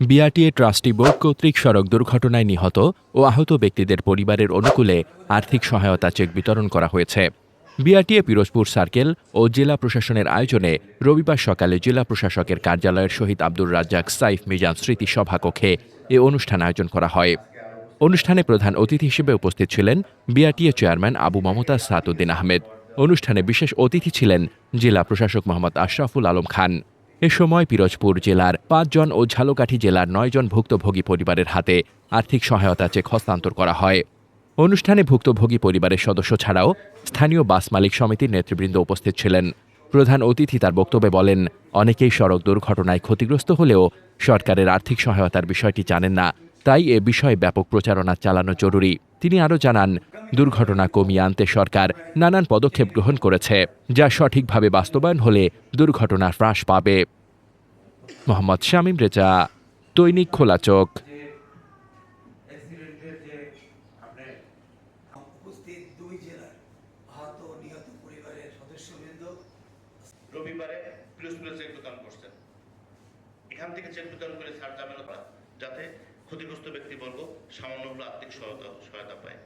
BRTA trustee board কর্তৃক সড়ক দুর্ঘটনায় নিহত ও আহত ব্যক্তিদের পরিবারের অনুকূলে আর্থিক সহায়তা চেক বিতরণ করা হয়েছে। বিআরটিএ পিরোজপুর সার্কেল ও জেলা প্রশাসনের আয়োজনে রবিবার সকালে জেলা প্রশাসকের কার্যালয়ের শহীদ আব্দুর রাজ্জাক সাইফ মিজান স্মৃতি সভাকক্ষে এ অনুষ্ঠান আয়োজন করা হয়। অনুষ্ঠানে প্রধান অতিথি হিসেবে উপস্থিত ছিলেন বিআরটিএ চেয়ারম্যান আবু মমতাজ সাতুদ্দিন আহমেদ। অনুষ্ঠানে বিশেষ অতিথি ছিলেন জেলা প্রশাসক মোহাম্মদ আশরাফুল আলম খান। এ সময় পিরোজপুর জেলার পাঁচজন ও ঝালকাঠি জেলার নয়জন ভুক্তভোগী পরিবারের হাতে আর্থিক সহায়তা চেক হস্তান্তর করা হয়। অনুষ্ঠানে ভুক্তভোগী পরিবারের সদস্য ছাড়াও স্থানীয় বাস মালিক সমিতির নেতৃবৃন্দ উপস্থিত ছিলেন। প্রধান অতিথি তার বক্তব্যে বলেন, অনেকেই সড়ক দুর্ঘটনায় ক্ষতিগ্রস্ত হলেও সরকারের আর্থিক সহায়তার বিষয়টি জানেন না, তাই এ বিষয়ে ব্যাপক প্রচারণা চালানো জরুরি। তিনি আরও জানান দুর্ঘটনা কমিয়ে আনতে সরকার নানান পদক্ষেপ গ্রহণ করেছে, যা সঠিকভাবে বাস্তবায়ন হলে দুর্ঘটনা হ্রাস পাবে। মোহাম্মদ শামীম রেজা, দৈনিক খোলা চোখ। উপস্থিত দুই ক্ষতিগ্রস্ত ব্যক্তিবর্গ সামান্য হলেও আর্থিক সহায়তা সহায়তা পায়।